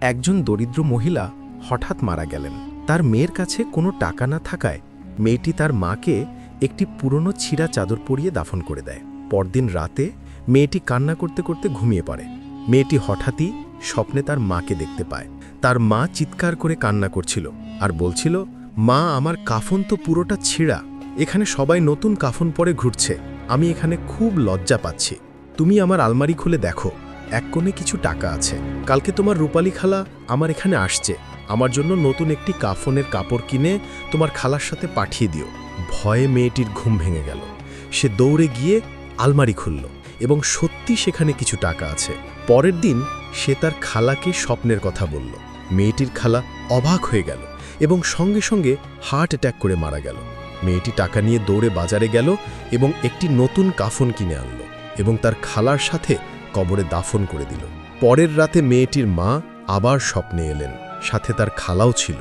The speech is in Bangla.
একজন দরিদ্র মহিলা হঠাৎ মারা গেলেন। তার মেয়ের কাছে কোনো টাকা না থাকায় মেয়েটি তার মাকে একটি পুরনো ছিঁড়া চাদর পরিয়ে দাফন করে দেয়। পরদিন রাতে মেয়েটি কান্না করতে করতে ঘুমিয়ে পড়ে। মেয়েটি হঠাৎই স্বপ্নে তার মাকে দেখতে পায়। তার মা চিৎকার করে কান্না করছিল আর বলছিল, মা, আমার কাফন তো পুরোটা ছিঁড়া। এখানে সবাই নতুন কাফন পরে ঘুরছে। আমি এখানে খুব লজ্জা পাচ্ছি। তুমি আমার আলমারি খুলে দেখো। এক কোণে কিছু টাকা আছে। কালকে তোমার রূপালী খালা আমার এখানে আসছে। আমার জন্য নতুন একটি কাফনের কাপড় কিনে তোমার খালার সাথে পাঠিয়ে দিও। ভয়ে মেয়েটির ঘুম ভেঙে গেল। সে দৌড়ে গিয়ে আলমারি খুলল এবং সত্যি সেখানে কিছু টাকা আছে। পরের দিন সে তার খালাকে স্বপ্নের কথা বলল। মেয়েটির খালা অবাক হয়ে গেল এবং সঙ্গে সঙ্গে হার্ট অ্যাটাক করে মারা গেল। মেয়েটি টাকা নিয়ে দৌড়ে বাজারে গেল এবং একটি নতুন কাফন কিনে আনল এবং তার খালার সাথে কবরে দাফন করে দিল। পরের রাতে মেয়েটির মা আবার স্বপ্নে এলেন, সাথে তার খালাও ছিল।